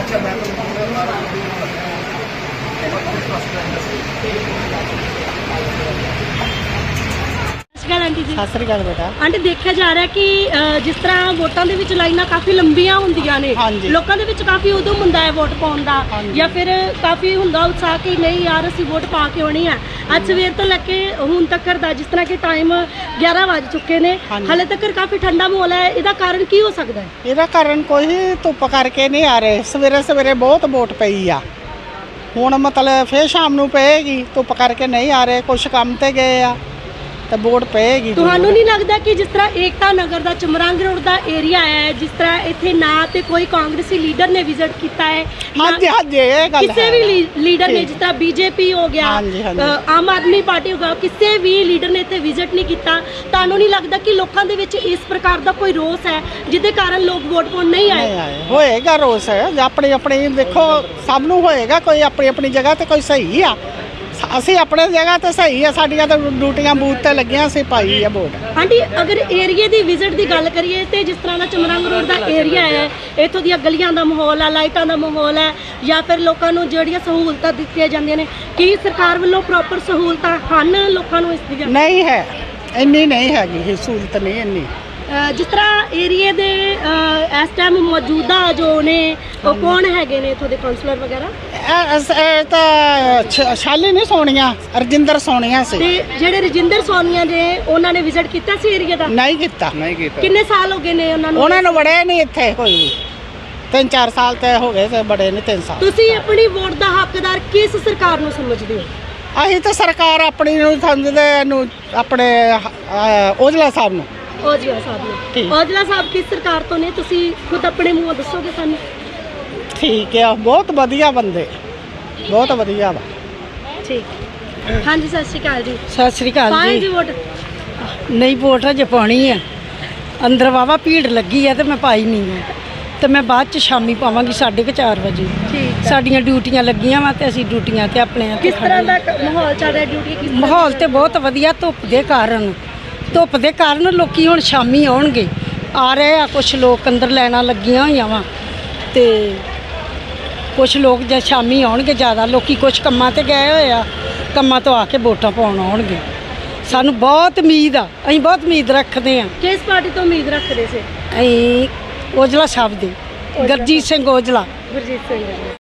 ਅੱਛਾ ਮੈਂ ਸਤਿ ਸ਼੍ਰੀ ਅਕਾਲ ਆਂਟੀ ਜੀ। ਸਤਿ ਸ੍ਰੀ ਅਕਾਲ ਬੇਟਾ। ਆਂਟੀ ਦੇਖਿਆ ਜਾ ਰਿਹਾ ਕਿ ਅ, ਜਿਸ ਤਰ੍ਹਾਂ ਵੋਟਾਂ ਦੇ ਵਿੱਚ ਲਾਈਨਾਂ ਕਾਫੀ ਲੰਬੀਆਂ ਹੁੰਦੀਆਂ ਨੇ। ਹਾਂਜੀ। ਲੋਕਾਂ ਦੇ ਵਿੱਚ ਕਾਫੀ ਉਦਮ ਹੁੰਦਾ ਹੈ ਵੋਟ ਪਾਉਣ ਦਾ। ਹਾਂਜੀ। ਜਾਂ ਫਿਰ ਕਾਫੀ ਹੁੰਦਾ ਉਤਸ਼ਾਹ ਕਿ ਨਹੀਂ ਯਾਰ ਅਸੀਂ ਵੋਟ ਪਾ ਕੇ ਆਉਣੀ ਹੈ। ਅੱਜ ਸਵੇਰ ਤੋਂ ਲੈ ਕੇ ਹੁਣ ਤੱਕ ਦਾ ਜਿਸ ਤਰ੍ਹਾਂ ਕਿ ਟਾਈਮ 11 ਵੱਜ ਚੁੱਕੇ ਨੇ ਹਾਂਜੀ। ਹਾਲੇ ਤੱਕ ਕਾਫੀ ਠੰਡਾ ਮਾਹੌਲ ਹੈ। ਇਹਦਾ ਕਾਰਨ ਕੀ ਹੋ ਸਕਦਾ ਹੈ? ਇਹਦਾ ਕਾਰਨ ਕੋਈ ਧੁੱਪ ਕਰਕੇ ਨਹੀਂ ਆ ਰਹੇ। ਸਵੇਰੇ ਸਵੇਰੇ ਬਹੁਤ ਵੋਟ ਪਈ ਆ। ਹੁਣ ਮਤਲਬ ਫੇਰ ਸ਼ਾਮ ਨੂੰ ਪਏਗੀ ਧੁੱਪ ਕਰਕੇ ਨਹੀਂ ਆ ਰਹੇ। ਕੁਝ ਕੰਮ ਤੇ ਗਏ ਆ। ਤੇ ਵੋਟ ਪਏਗੀ। ਤੁਹਾਨੂੰ ਨਹੀਂ ਲੱਗਦਾ ਕਿ ਜਿਸ ਤਰ੍ਹਾਂ ਏਕਤਾ ਨਗਰ ਦਾ ਚਮਰੰਗ ਰੋਡ ਦਾ ਏਰੀਆ ਹੈ ਜਿਸ ਤਰ੍ਹਾਂ ਇੱਥੇ ਨਾ ਤੇ ਕੋਈ ਕਾਂਗਰਸੀ ਲੀਡਰ ਨੇ ਵਿਜ਼ਿਟ ਕੀਤਾ ਹੈ ਹਾਂਜੀ ਹਾਂਜੀ ਇਹ ਗੱਲ ਕਿਸੇ ਹੈ। ਵੀ ਲੀ- ਲੀਡਰ ਨੇ। ਜਿਸ ਤਰ੍ਹਾਂ ਬੀਜੇਪੀ ਹੋ ਗਿਆ ਆਮ ਆਦਮੀ ਪਾਰਟੀ ਹੋ ਗਿਆ ਕਿਸੇ ਵੀ ਲੀਡਰ ਨੇ ਇੱਥੇ ਵਿਜ਼ਿਟ ਨਹੀਂ ਕੀਤਾ। ਤੁਹਾਨੂੰ ਨਹੀਂ ਲੱਗਦਾ ਕਿ ਲੋਕਾਂ ਦੇ ਵਿੱਚ ਇਸ ਪ੍ਰਕਾਰ ਦਾ ਕੋਈ ਰੋਸ ਹੈ ਜਿਹਦੇ ਕਾਰਨ ਲੋਕ ਵੋਟ ਪਾਉਣ ਨਹੀਂ ਆਏ? ਹੋਏਗਾ ਰੋਸ। ਜੇ ਆਪਣੀ ਆਪਣੀ ਦੇਖੋ ਸਭ ਨੂੰ ਹੋਏਗਾ ਕੋਈ ਆਪਣੀ ਆਪਣੀ ਜਗ੍ਹਾ ਤੇ ਕੋਈ ਸਹੀ ਆ। ਅਸੀਂ ਆਪਣੇ ਜਗ੍ਹਾ ਤੇ ਸਹੀ ਆ ਸਾਡੀਆਂ ਤਾਂ ਡਿਊਟੀਆਂ ਬੂਥ ਤੇ ਲੱਗੀਆਂ ਅਸੀਂ ਪਾਈ ਆ ਵੋਟ। ਆਂਟੀ ਅਗਰ ਏਰੀਏ ਦੀ ਵਿਜ਼ਿਟ ਦੀ ਗੱਲ ਕਰੀਏ ਤੇ ਜਿਸ ਤਰ੍ਹਾਂ ਦਾ ਚਮਰੰਗ ਰੋਡ ਦਾ ਏਰੀਆ ਹੈ ਇੱਥੋਂ ਦੀਆਂ ਗਲੀਆਂ ਦਾ ਮਾਹੌਲ ਹੈ ਲਾਈਟਾਂ ਦਾ ਮਾਹੌਲ ਹੈ ਜਾਂ ਫਿਰ ਲੋਕਾਂ ਨੂੰ ਜਿਹੜੀਆਂ ਸਹੂਲਤਾਂ ਦਿੱਤੀਆਂ ਜਾਂਦੀਆਂ ਨੇ ਕੀ ਸਰਕਾਰ ਵੱਲੋਂ ਪ੍ਰੋਪਰ ਸਹੂਲਤਾਂ ਹਨ ਲੋਕਾਂ ਨੂੰ ਇਸ ਦੀਆਂ? ਨਹੀਂ ਹੈ ਇੰਨੀ ਨਹੀਂ ਹੈਗੀ ਇਹ ਸਹੂਲਤ ਨਹੀਂ ਇੰਨੀ। ਜਿਸ ਤਰ੍ਹਾਂ ਏਰੀਏ ਦੇ ਇਸ ਟਾਈਮ ਮੌਜੂਦਾ ਜੋ ਨੇ ਉਹ ਕੌਣ ਹੈਗੇ ਨੇ ਇੱਥੋਂ ਦੇ ਕਾਉਂਸਲਰ ਵਗੈਰਾ? ਇਹ ਅਸ- ਇਹ ਤਾਂ ਛ- ਸ਼ਾਲੀ ਨਹੀਂ ਸੋਣੀਆਂ ਰਜਿੰਦਰ ਸੋਣੀਆਂ ਸੀ। ਤੇ ਜਿਹੜੇ ਰਜਿੰਦਰ ਸੋਨੀਆ ਨੇ ਉਹਨਾਂ ਨੇ ਵਿਜ਼ਿਟ ਕੀਤਾ ਸੀ ਏਰੀਆ ਦਾ? ਨਹੀਂ ਕੀਤਾ। ਨਹੀਂ ਕੀਤਾ। ਕਿੰਨੇ ਸਾਲ ਹੋ ਗਏ ਨੇ ਉਹਨਾਂ ਨੂੰ? ਉਹਨਾਂ ਨੂੰ ਬੜੇ ਨਹੀਂ ਇੱਥੇ। ਕੋਈ ਵੀ ਤਿੰਨ ਚਾਰ ਸਾਲ ਤੇ ਹੋ ਗਏ ਤੇ ਬੜੇ ਨਹੀਂ ਤਿੰਨ ਸਾਲ। ਤੁਸੀਂ ਆਪਣੀ ਵੋਟ ਦਾ ਹੱਕਦਾਰ ਕਿਸ ਸਰਕਾਰ ਨੂੰ ਸਮਝਦੇ ਹੋ? ਅਸੀਂ ਤਾਂ ਸਰਕਾਰ ਆਪਣੀ ਨੂੰ ਸਮਝਦੇ ਨੂੰ ਆਪਣੇ ਅਹ, ਔਜਲਾ ਸਾਹਿਬ ਨੂੰ। ਔਜਲਾ ਸਾਹਿਬ ਨੇ। ਠੀਕ। ਔਜਲਾ ਸਾਹਿਬ ਕਿਸ ਸਰਕਾਰ ਤੋਂ ਨੇ? ਤੁਸੀਂ ਖੁਦ ਆਪਣੇ ਮੂੰਹੋਂ ਦੱਸੋਗੇ ਸਾਨੂੰ। ਠੀਕ ਆ ਬਹੁਤ ਵਧੀਆ ਬੰਦੇ। ਬਹੁਤ ਵਧੀਆ ਵਾ। ਠੀਕ। ਹਾਂਜੀ ਸਤਿ ਸ਼੍ਰੀ ਅਕਾਲ ਜੀ। ਸਤਿ ਸ੍ਰੀ ਅਕਾਲ ਪਾਏ ਜੀ। ਜੀ ਵੋਟ ਨਹੀਂ ਵੋਟ ਅਜੇ ਪਾਉਣੀ ਹੈ ਅੰਦਰ ਵਾਵਾ ਭੀੜ ਲੱਗੀ ਹੈ ਤੇ ਮੈਂ ਪਾਈ ਨਹੀਂ ਹੈ ਤੇ ਮੈਂ ਬਾਅਦ ਚ ਸ਼ਾਮੀ ਪਾਵਾਂਗੀ 4:30 ਵਜੇ। ਠੀਕ ਸਾਡੀਆਂ ਡਿਊਟੀਆਂ ਲੱਗੀਆਂ ਵਾ ਤੇ ਅਸੀਂ ਡਿਊਟੀਆਂ ਤੇ ਆਪਣੇ ਆ ਕਿਸ ਤਰ੍ਹਾਂ ਦਾ ਕ- ਮਾਹੌਲ ਚੱਲ ਰਿਹਾ ਡਿਊਟੀ ਕਿਸ ਤਰ੍ਹਾਂ ਮਾਹੌਲ ਤੇ ਬਹੁਤ ਵਧੀਆ ਧੁੱਪ ਦੇ ਕਾਰਨ। ਧੁੱਪ ਦੇ ਕਾਰਨ ਲੋਕੀ ਹੁਣ ਸ਼ਾਮੀ ਆਉਣਗੇ। ਆ ਰਹੇ ਆ ਕੁਝ ਲੋਕ ਅੰਦਰ ਲੈਣਾ ਲੱਗੀਆਂ ਹੋਈਆਂ ਵਾ। ਤੇ ਕੁਝ ਲੋਕ ਜੇ ਸ਼ਾਮੀ ਆਉਣਗੇ ਜ਼ਿਆਦਾ ਲੋਕੀ ਕੁਝ ਕੰਮਾਂ ਤੇ ਗਏ ਹੋਏ ਆ ਕੰਮਾਂ ਤੋਂ ਆ ਕੇ ਵੋਟਾਂ ਪਾਉਣ ਆਉਣਗੇ। ਸਾਨੂੰ ਬਹੁਤ ਉਮੀਦ ਆ ਅਸੀਂ ਬਹੁਤ ਉਮੀਦ ਰੱਖਦੇ ਆ। ਕਿਸ ਪਾਰਟੀ ਤੋਂ ਉਮੀਦ ਰੱਖਦੇ ਸੀ? ਅਸੀਂ ਔਜਲਾ ਸਾਹਿਬ ਦੇ ਗਰਜੀਤ ਸਿੰਘ ਔਜਲਾ। ਗੁਰਜੀਤ ਸਿੰਘ